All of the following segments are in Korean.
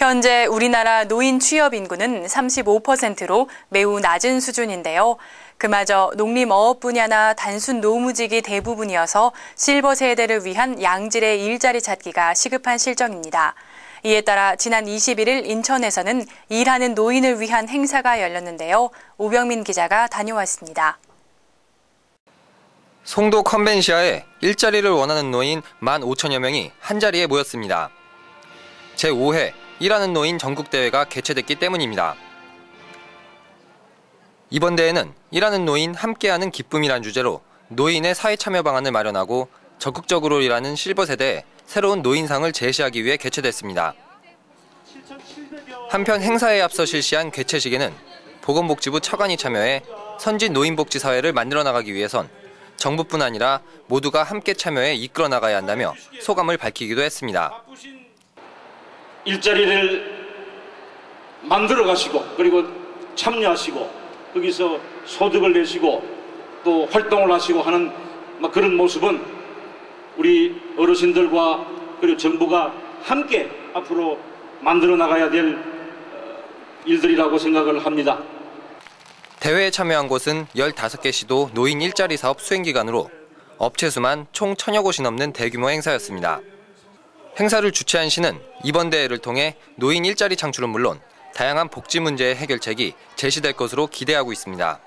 현재 우리나라 노인 취업 인구는 35%로 매우 낮은 수준인데요. 그마저 농림어업 분야나 단순 노무직이 대부분이어서 실버 세대를 위한 양질의 일자리 찾기가 시급한 실정입니다. 이에 따라 지난 21일 인천에서는 일하는 노인을 위한 행사가 열렸는데요. 오병민 기자가 다녀왔습니다. 송도 컨벤시아에 일자리를 원하는 노인 1만 5천여 명이 한자리에 모였습니다. 제5회 일하는 노인 전국대회가 개최됐기 때문입니다. 이번 대회는 일하는 노인 함께하는 기쁨이란 주제로 노인의 사회 참여 방안을 마련하고 적극적으로 일하는 실버 세대에 새로운 노인상을 제시하기 위해 개최됐습니다. 한편 행사에 앞서 실시한 개최식에는 보건복지부 차관이 참여해 선진 노인복지 사회를 만들어 나가기 위해선 정부뿐 아니라 모두가 함께 참여해 이끌어 나가야 한다며 소감을 밝히기도 했습니다. 일자리를 만들어 가시고 그리고 참여하시고 거기서 소득을 내시고 또 활동을 하시고 하는 그런 모습은 우리 어르신들과 그리고 정부가 함께 앞으로 만들어 나가야 될 어, 일들이라고 생각을 합니다. 대회에 참여한 곳은 15개 시도 노인 일자리 사업 수행 기간으로 업체 수만 총 천여 곳이 넘는 대규모 행사였습니다. 행사를 주최한 시는 이번 대회를 통해 노인 일자리 창출은 물론 다양한 복지 문제의 해결책이 제시될 것으로 기대하고 있습니다.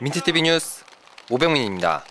민트TV 뉴스 오병민입니다.